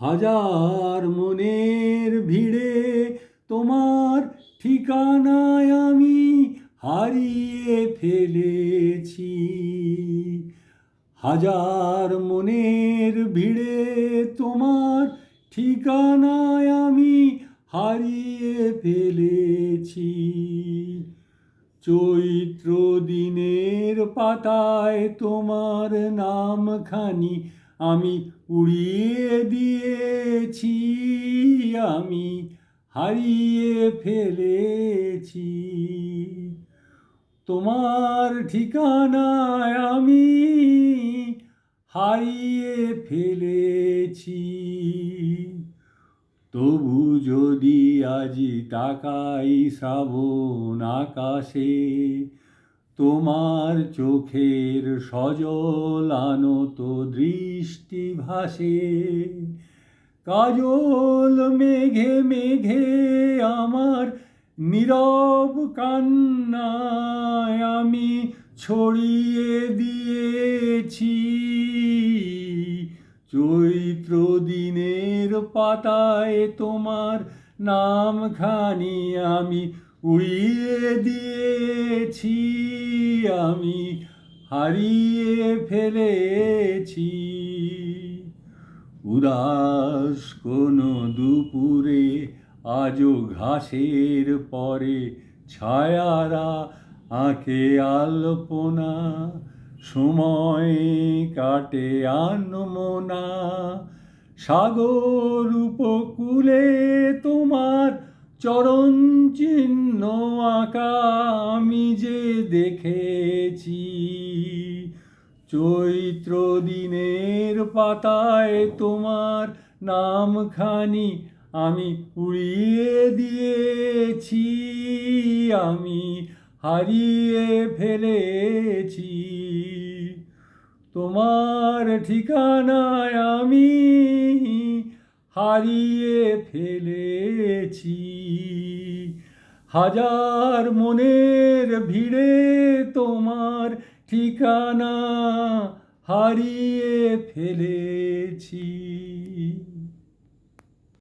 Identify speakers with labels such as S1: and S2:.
S1: হাজার মনের ভিড়ে তোমার ঠিকানায় আমি হারিয়ে ফেলেছি। হাজার মনের ভিড়ে তোমার ঠিকানায় আমি হারিয়ে ফেলেছি। চৈত্র দিনের পাতায় তোমার নামখানি আমি উড়িয়ে দিয়েছি। হারিয়ে ফেলেছি। তোমার ঠিকানায় আমি হারিয়ে ফেলেছি। তবু যদি আজি তাকাই শ্রাবণ আকাশে, তোমার চোখের সজল আনত দৃষ্টি ভাসে কাজল মেঘে মেঘে আমার নীরব কান্নায় আমি ছড়িয়ে দিয়েছি। চৈত্র দিনের পাতায় তোমার নামখানি আমি উড়িয়ে দিয়েছি, আমি হারিয়ে ফেলেছি। উদাস কোনো দুপুরে, আজও ঘাসের পরে ছায়ারা আঁকে আলপনা। সময় কাটে আনমনা। সাগর উপকূলে তোমার চরণ চিহ্ন আঁকা আমি যে দেখেছি। চৈত্র দিনের পাতায় তোমার নামখানি আমি উড়িয়ে দিয়েছি, আমি হারিয়ে ফেলেছি। তোমার ঠিকানায় আমি হারিয়ে ফেলেছি। হাজার মনের ভিড়ে তোমার ঠিকানা হারিয়ে ফেলেছি।